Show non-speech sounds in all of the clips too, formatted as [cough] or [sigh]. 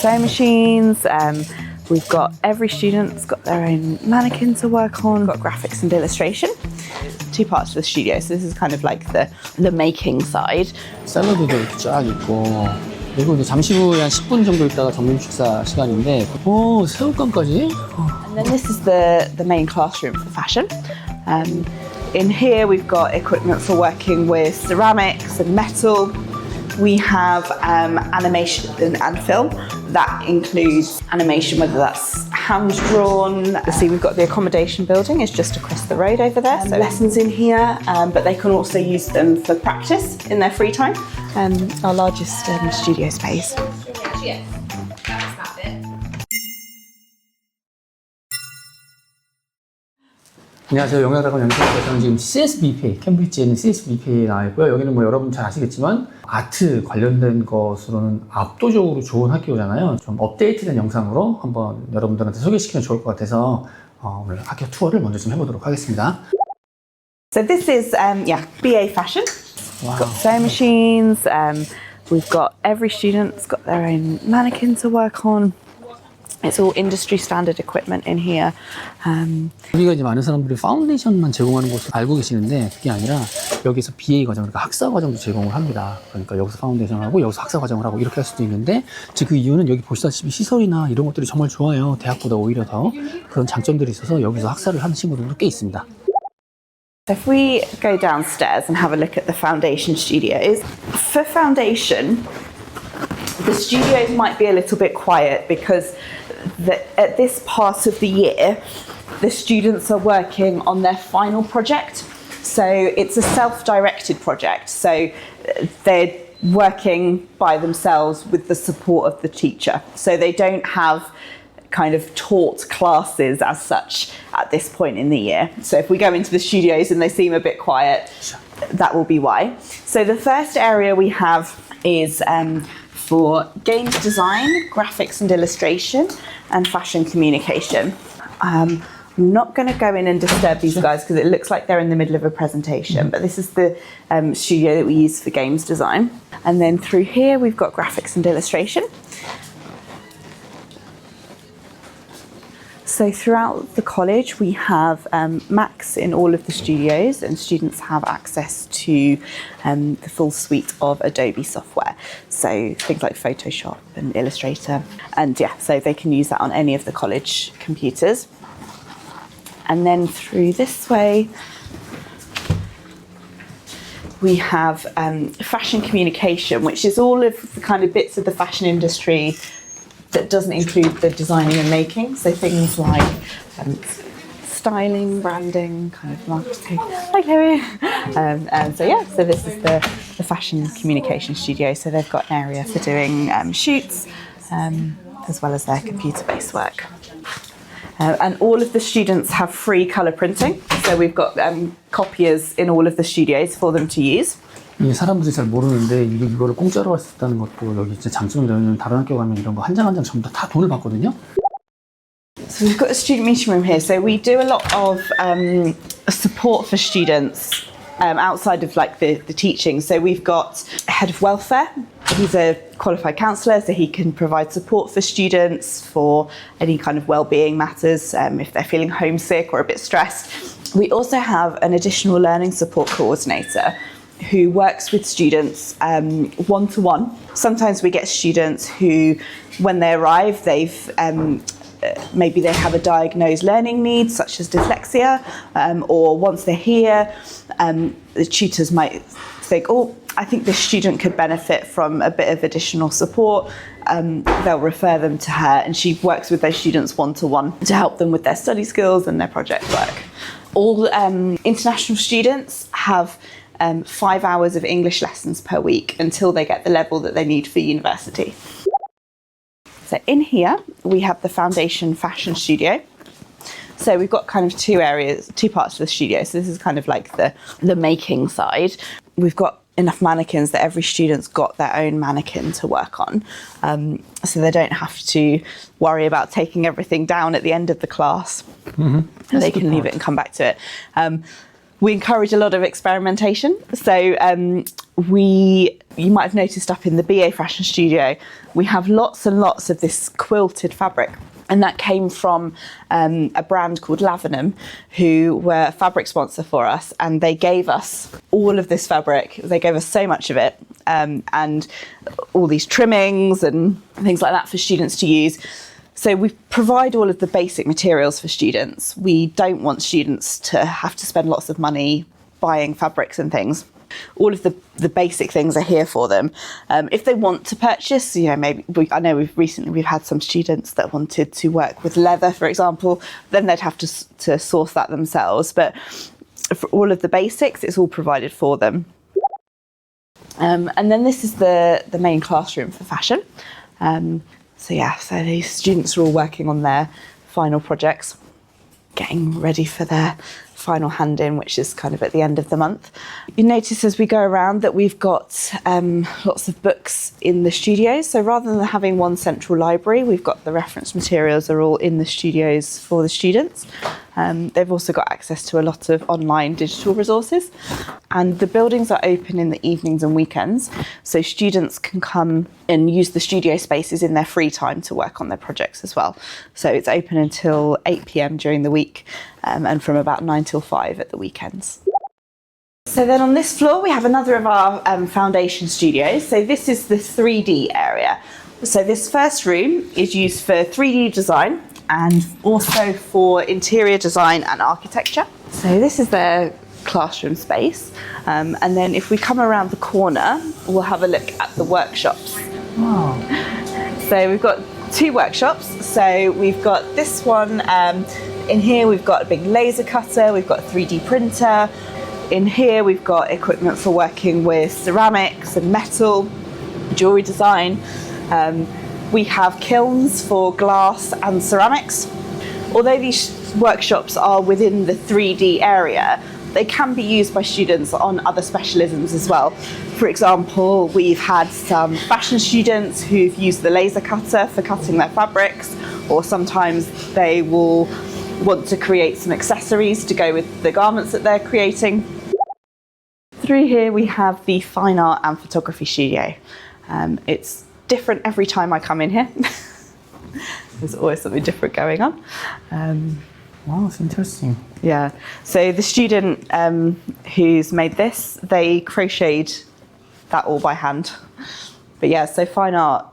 sewing machines. Um, we've got every student's got their own mannequin to work on. Got graphics and illustration. Two parts of the studio. So this is kind of like the the making side. 샐러드도 이렇게 쫙 있고 그리고 이제 잠시 후에 한 10분 정도 있다가 점심 식사 시간인데 오 새우깡까지 And then this is the, the main classroom for fashion. Um, in here, we've got equipment for working with ceramics and metal. We have um, animation and, film. That includes animation, whether that's hand drawn. See, we've got the accommodation building, is just across the road over there. So lessons in here, um, but they can also use them for practice in their free time. Um, our largest um, studio space. Yes, 안녕하세요 영양학원 연수입니다 저는 지금 CSBPA 캠브리지에 있는 CSBPA에 나와 있고요 여기는 뭐 여러분 잘 아시겠지만 아트 관련된 것으로는 압도적으로 좋은 학교잖아요 좀 업데이트된 영상으로 한번 여러분들한테 소개시키면 좋을 것 같아서 어, 오늘 학교 투어를 먼저 좀 해보도록 하겠습니다 So this is um, yeah BA fashion. Wow. Got sewing machines. Um, we've got every student's got their own mannequin to work on. It's all industry standard equipment in here. Um, 우리가 이제 많은 사람들이 파운데이션만 제공하는 것으로 알고 계시는데 그게 아니라 여기서 BA 과정, 그러니까 학사 과정도 제공을 합니다. 그러니까 여기서 파운데이션을 하고 여기서 학사 과정을 하고 이렇게 할 수도 있는데 즉그 이유는 여기 보시다시피 시설이나 이런 것들이 정말 좋아요. 대학보다 오히려 더 그런 장점들이 있어서 여기서 학사를 하는 친구들도 꽤 있습니다. if we go downstairs and have a look at the foundation studios, for foundation, the studios might be a little bit quiet because the, at this part of the year, the students are working on their final project. So it's a self directed project. So uh, they're working by themselves with the support of the teacher. So they don't have kind of taught classes as such at this point in the year. So if we go into the studios and they seem a bit quiet, that will be why. So the first area we have is um, for games design, graphics and illustration, and fashion communication. Um, I'm not going to go in and disturb these guys because it looks like they're in the middle of a presentation, but this is the um, studio that we use for games design. And then through here, we've got graphics and illustration. So throughout the college, we have um, Macs in all of the studios, and students have access to um, the full suite of Adobe software. So things like Photoshop and Illustrator, and yeah, so they can use that on any of the college computers. And then through this way, we have um, fashion communication, which is all of the kind of bits of the fashion industry doesn't include the designing and making. So things like um, styling, branding, kind of marketing. Hi, Chloe. Um, and so yeah, so this is the, the fashion communication studio. So they've got an area for doing um, shoots um, as well as their computer-based work. Uh, and all of the students have free colour printing. So we've got um, copiers in all of the studios for them to use. 이게 사람들이 잘 모르는데 이게 이거를 공짜로 할 수 있다는 것도 여기 진짜 장점이라면 다른 학교 가면 이런 거 한 장 한 장 전부 다, 다 돈을 받거든요. So we've got a student meeting room here. So we do a lot of um, support for students um, outside of like the, the teaching. So we've got a head of welfare. He's a qualified counsellor, so he can provide support for students for any kind of well-being matters um, if they're feeling homesick or a bit stressed. We also have an additional learning support coordinator who works with students one to one. Sometimes we get students who, when they arrive, they've um, maybe they have a diagnosed learning need, such as dyslexia, um, or once they're here, um, the tutors might think, oh, I think this student could benefit from a bit of additional support. Um, they'll refer them to her, and she works with those students one to one to help them with their study skills and their project work. All um, international students have um, five hours of English lessons per week until they get the level that they need for university. So in here we have the foundation fashion studio. So we've got kind of two areas, two parts of the studio. So this is kind of like the the making side. We've got enough mannequins that every student's got their own mannequin to work on, um, so they don't have to worry about taking everything down at the end of the class. They can leave it and come back to it. Um, we encourage a lot of experimentation. So um, we, you might have noticed up in the BA Fashion Studio, we have lots and lots of this quilted fabric. And that came from um, a brand called Lavenham, who were a fabric sponsor for us, and they gave us all of this fabric. They gave us so much of it, um, and all these trimmings and things like that for students to use. So we provide all of the basic materials for students. We don't want students to have to spend lots of money buying fabrics and things. All of the, the basic things are here for them. Um, if they want to purchase, you know, maybe we, I know we've recently we've had some students that wanted to work with leather, for example. Then they'd have to to source that themselves. But for all of the basics, it's all provided for them. Um, and then this is the, the main classroom for fashion. Um, so yeah, so these students are all working on their final projects, getting ready for their final hand in, which is kind of at the end of the month. You notice as we go around that we've got um, lots of books in the studios. So rather than having one central library, we've got the reference materials are all in the studios for the students. Um, they've also got access to a lot of online digital resources. And the buildings are open in the evenings and weekends, so students can come and use the studio spaces in their free time to work on their projects as well. So it's open until 8 pm during the week um, and from about 9 till 5 at the weekends. So then on this floor, we have another of our um, foundation studios. So this is the 3D area. So this first room is used for 3D design and also for interior design and architecture. So this is their classroom space. Um, and then if we come around the corner, we'll have a look at the workshops. Wow. So we've got two workshops. So we've got this one. Um, in here, we've got a big laser cutter. We've got a 3D printer. In here, we've got equipment for working with ceramics and metal, jewelry design. Um, we have kilns for glass and ceramics. Although these workshops are within the 3D area, they can be used by students on other specialisms as well. For example, we've had some fashion students who've used the laser cutter for cutting their fabrics, or sometimes they will want to create some accessories to go with the garments that they're creating. Through here, we have the fine art and photography studio. Um, it's different every time I come in here. [laughs] There's always something different going on. Um, Wow, it's interesting. yeah. So the student um, who's made this, they crocheted that all by hand. But yeah, so fine art,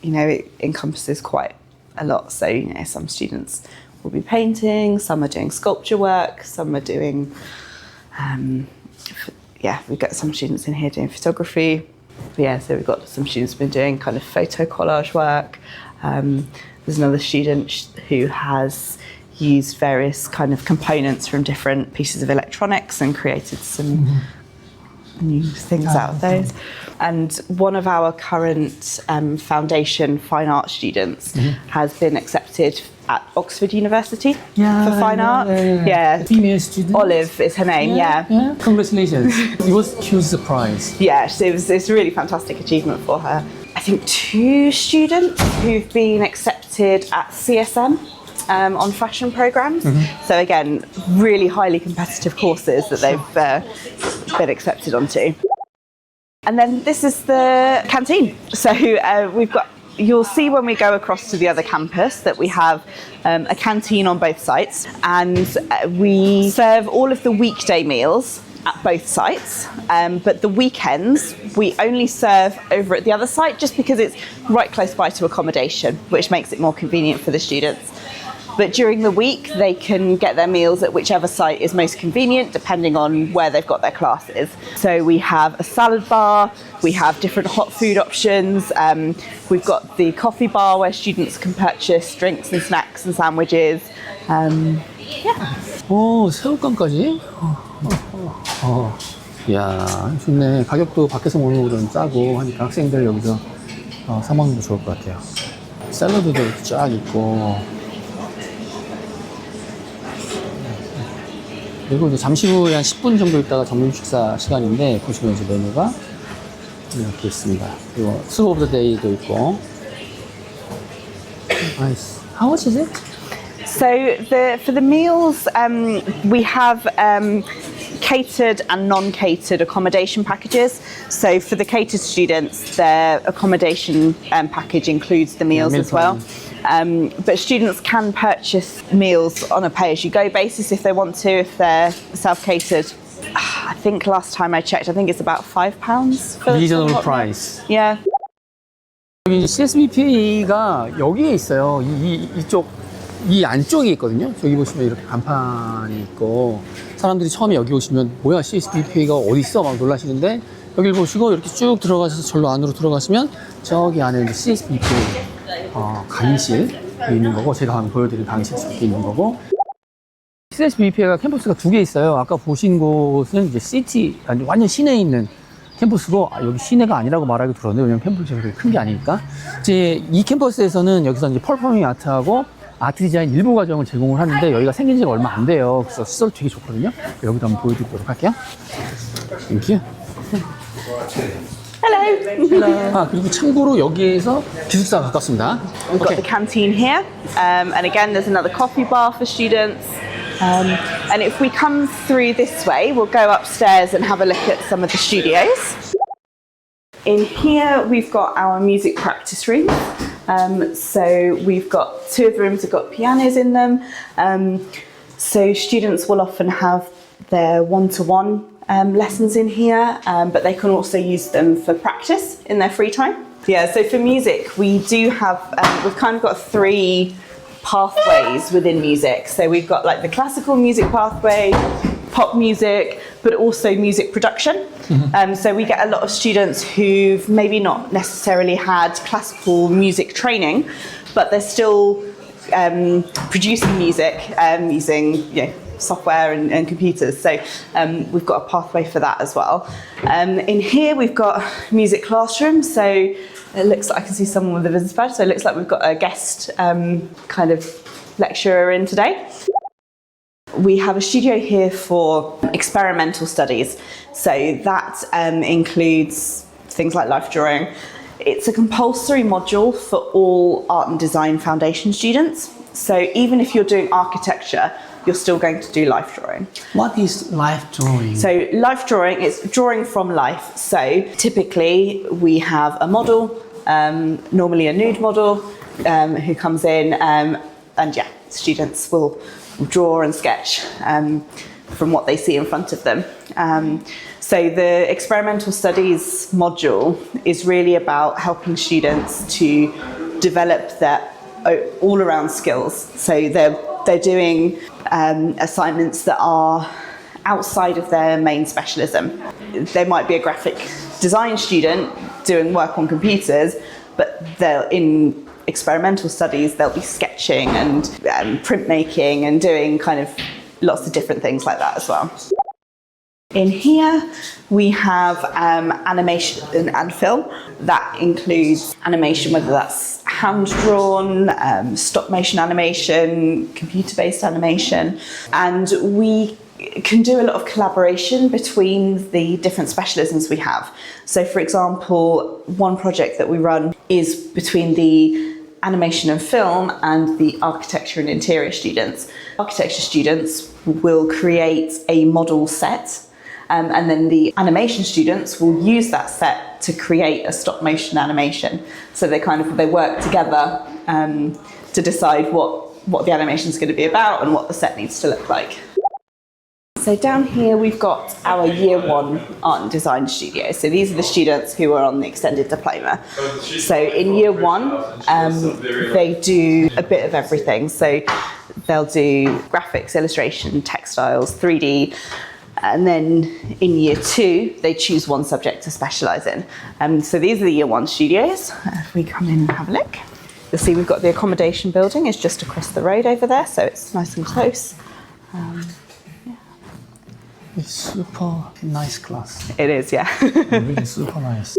you know, it encompasses quite a lot. So you know, some students will be painting, some are doing sculpture work, some are doing, um, yeah, we've got some students in here doing photography. Yeah, so we've got some students been doing kind of photo collage work. Um, there's another student who has used various kind of components from different pieces of electronics and created some new things out of those. And one of our current um, foundation fine art students has been accepted at Oxford University for fine art. Yeah. Female student. Olive is her name, yeah. Yeah. Congratulations. [laughs] it was huge surprise. Yeah, so it was, it's a really fantastic achievement for her. I think two students who've been accepted at CSM um, on fashion programs. So again, really highly competitive courses that they've uh, been accepted onto. And then this is the canteen. So uh, we've got. You'll see when we go across to the other campus that we have um, a canteen on both sites, and uh, we serve all of the weekday meals at both sites. Um, but the weekends we only serve over at the other site, just because it's right close by to accommodation, which makes it more convenient for the students. But during the week, they can get their meals at whichever site is most convenient, depending on where they've got their classes. So we have a salad bar, we have different hot food options, um, we've got the coffee bar where students can purchase drinks and snacks and sandwiches. Um, 오, 새우깡까지? 어, 어, 어. 이야, 좋네. 가격도 밖에서 먹는 것보다는 싸고 하니까 학생들 여기서 어, 사 먹는 거 좋을 것 같아요. 샐러드도 이렇게 쫙 있고. 그리고 이제 잠시 후에 한 10분 정도 있다가 점심 식사 시간인데 보시면 이제 메뉴가 이렇게 있습니다. 그리고 스브 오브 더 데이도 있고. 나이스. How much is it? So the for the meals, um, we have um, catered and non-catered accommodation packages. So for the catered students, their accommodation um, package includes the meals meal as well. plan. Um, but students can purchase meals on a pay-as-you-go basis if they want to, if they're self-catered. I think last time I checked, I think it's about five pounds. for Reasonable price. Yeah. 여기 CSBP가 여기에 있어요. 이, 이, 이쪽, 이 안쪽에 있거든요. 저기 보시면 이렇게 간판이 있고, 사람들이 처음에 여기 오시면, 뭐야, CSBP가 어디 있어? 막 놀라시는데, 여기를 보시고 이렇게 쭉 들어가셔서 절로 안으로 들어가시면, 저기 안에 이제 CSBP 어, 강의실이 있는 거고, 제가 한번 보여드린 강의실이 있는 거고, CSBP가 캠퍼스가 두 개 있어요. 아까 보신 곳은 이제 시티, 완전 시내에 있는 캠퍼스고, 아, 여기 시내가 아니라고 말하기 들었는데, 왜냐면 캠퍼스가 그렇게 큰 게 아니니까. 이제 이 캠퍼스에서는 여기서 이제 펄퍼밍 아트하고 아트 디자인 일부 과정을 제공을 하는데, 여기가 생긴 지가 얼마 안 돼요. 그래서 시설 되게 좋거든요. 여기도 한번 보여드리도록 할게요. 땡큐. Hello. 아, 그리고 참고로 여기에서 기숙사가 가깝습니다. We've got the canteen here, um, and again, there's another coffee bar for students. Um, and if we come through this way, we'll go upstairs and have a look at some of the studios. In here, we've got our music practice room. Um, so we've got two of the rooms have got pianos in them. Um, so students will often have their one-to-one um, lessons in here, um, but they can also use them for practice in their free time. Yeah. So for music, we do have um, we've kind of got three pathways within music. So we've got like the classical music pathway, pop music, but also music production. Um, so we get a lot of students who've maybe not necessarily had classical music training, but they're still um, producing music um, using you know, software and, and computers. So um, we've got a pathway for that as well. Um, in here we've got music classroom. So it looks like I can see someone with a visitor badge. So it looks like we've got a guest um, kind of lecturer in today. We have a studio here for experimental studies. So that um, includes things like life drawing. It's a compulsory module for all art and design foundation students. So even if you're doing architecture, you're still going to do life drawing. What is life drawing? So life drawing is drawing from life. So typically we have a model, um, normally a nude model, um, who comes in, um, and yeah, students will draw and sketch um, from what they see in front of them. Um, so the experimental studies module is really about helping students to develop their all-around skills. So they're they're doing um, assignments that are outside of their main specialism. They might be a graphic design student doing work on computers, but they're in experimental studies, they'll be sketching and um, printmaking and doing kind of lots of different things like that as well. In here, we have um, animation and film. That includes animation, whether that's hand drawn, um, stop motion animation, computer based animation. And we can do a lot of collaboration between the different specialisms we have. So, for example, one project that we run is between the animation and film and the architecture and interior students. Architecture students will create a model set um, and then the animation students will use that set to create a stop motion animation. So they kind of they work together um, to decide what what the animation is going to be about and what the set needs to look like. So down here we've got our year one art and design studio. So these are the students who are on the extended diploma. So in year one, um, they do a bit of everything. So they'll do graphics, illustration, textiles, 3D. And then in year two, they choose one subject to specialise in. Um, so these are the year one studios. If we come in and have a look, you'll see we've got the accommodation building is just across the road over there, so it's nice and close. It's super nice class. It is, yeah. [laughs] really super nice.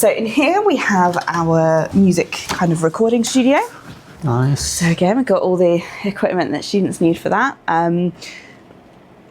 so in here we have our music kind of recording studio. Nice. So again, we've got all the equipment that students need for that. Um,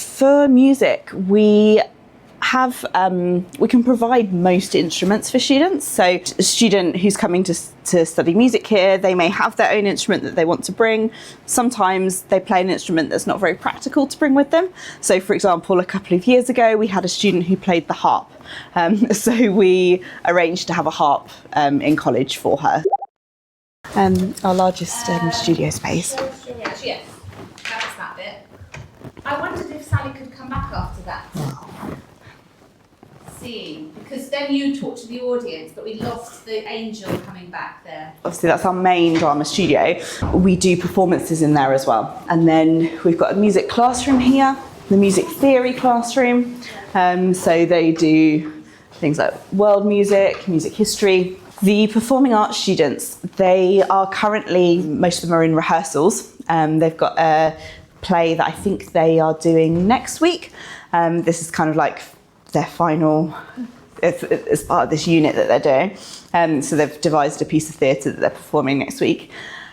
for music, we have um, we can provide most instruments for students. So a student who's coming to to study music here, they may have their own instrument that they want to bring. Sometimes they play an instrument that's not very practical to bring with them. So, for example, a couple of years ago, we had a student who played the harp. Um, [laughs] so we arranged to have a harp um, in college for her. Um, our largest um, studio space. Yes, yes. That was that bit. I wondered if Sally could come back after that. Seeing, because then you talk to the audience, but we lost the angel coming back there. obviously that's our main drama studio. We do performances in there as well. And then we've got a music classroom here, the music theory classroom. Um, so they do things like world music, music history. The performing arts students, they are currently, most of them are in rehearsals. Um, they've got a play that I think they are doing next week. Um, this is kind of like their final if, as part of this unit that they're doing. Um, so they've devised a piece of theatre that they're performing next week.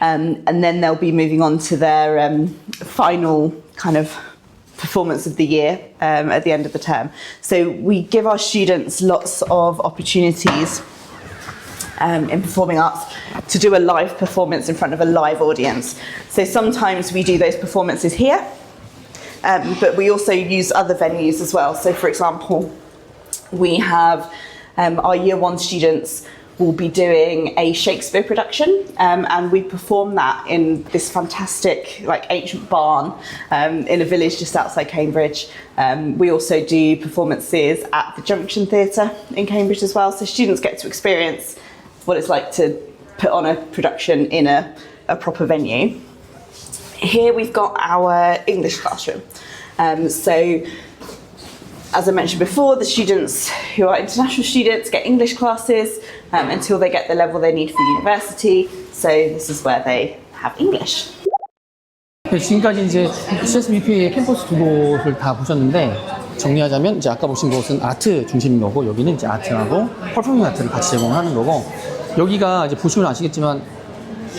Um, and then they'll be moving on to their um, final kind of performance of the year um, at the end of the term. So we give our students lots of opportunities um, in performing arts to do a live performance in front of a live audience. So sometimes we do those performances here, um, but we also use other venues as well. So, for example, we have um, our year one students will be doing a Shakespeare production, um, and we perform that in this fantastic, like ancient barn um, in a village just outside Cambridge. Um, we also do performances at the Junction Theatre in Cambridge as well, so students get to experience what it's like to put on a production in a, a proper venue. Here we've got our English classroom. Um, so, as I mentioned before, the students who are international students get English classes um, until they get the level they need for university. So, this is where they have English. 네, 지금까지 이제 CSBP의 캠퍼스 두 곳을 다 보셨는데 정리하자면 이제 아까 보신 곳은 아트 중심인 거고 여기는 이제 아트하고 퍼포밍 아트를 같이 제공하는 거고 여기가 이제 보시면 아시겠지만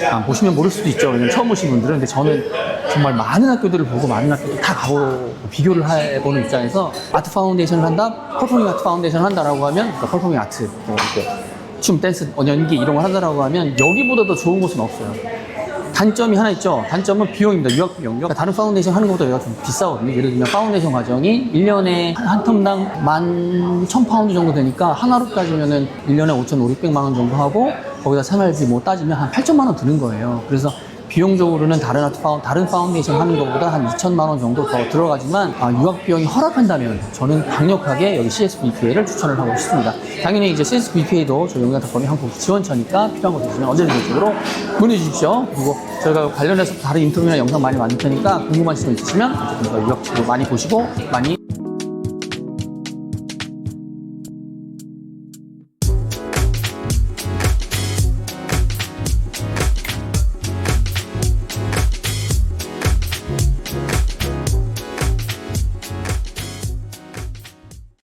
아, 보시면 모를 수도 있죠. 왜냐면 처음 보신 분들은 근데 저는 정말 많은 학교들을 보고 많은 학교들 다 가보고 비교를 해보는 입장에서 아트 파운데이션을 한다, 퍼포밍 아트 파운데이션을 한다라고 하면 그러니까 아트 뭐 이렇게 춤, 댄스, 어, 연기 이런 걸 한다라고 하면 여기보다 더 좋은 곳은 없어요. 단점이 하나 있죠. 단점은 비용입니다. 유학 비용. 그러니까 다른 파운데이션 하는 것보다 여기가 좀 비싸거든요. 예를 들면 파운데이션 과정이 1년에 한, 한 텀당 만 1000파운드 정도 되니까 하나로 따지면은 1년에 5,500만 원 정도 하고 거기다 생활비 뭐 따지면 한 8천만 원 드는 거예요. 그래서 비용적으로는 다른 파운, 다른 파운데이션 하는 것보다 한 2천만 원 정도 더 들어가지만 아, 유학 비용이 허락한다면 저는 강력하게 여기 CSBPA를 추천을 하고 싶습니다. 당연히 이제 CSBPA도 저희 덕분에 한국 지원처니까 필요한 것 있으면 언제든지 이쪽으로 문의 주십시오. 그리고 저희가 관련해서 다른 인터뷰나 영상 많이 만들 테니까 궁금하신 점 있으시면 유학 많이 보시고 많이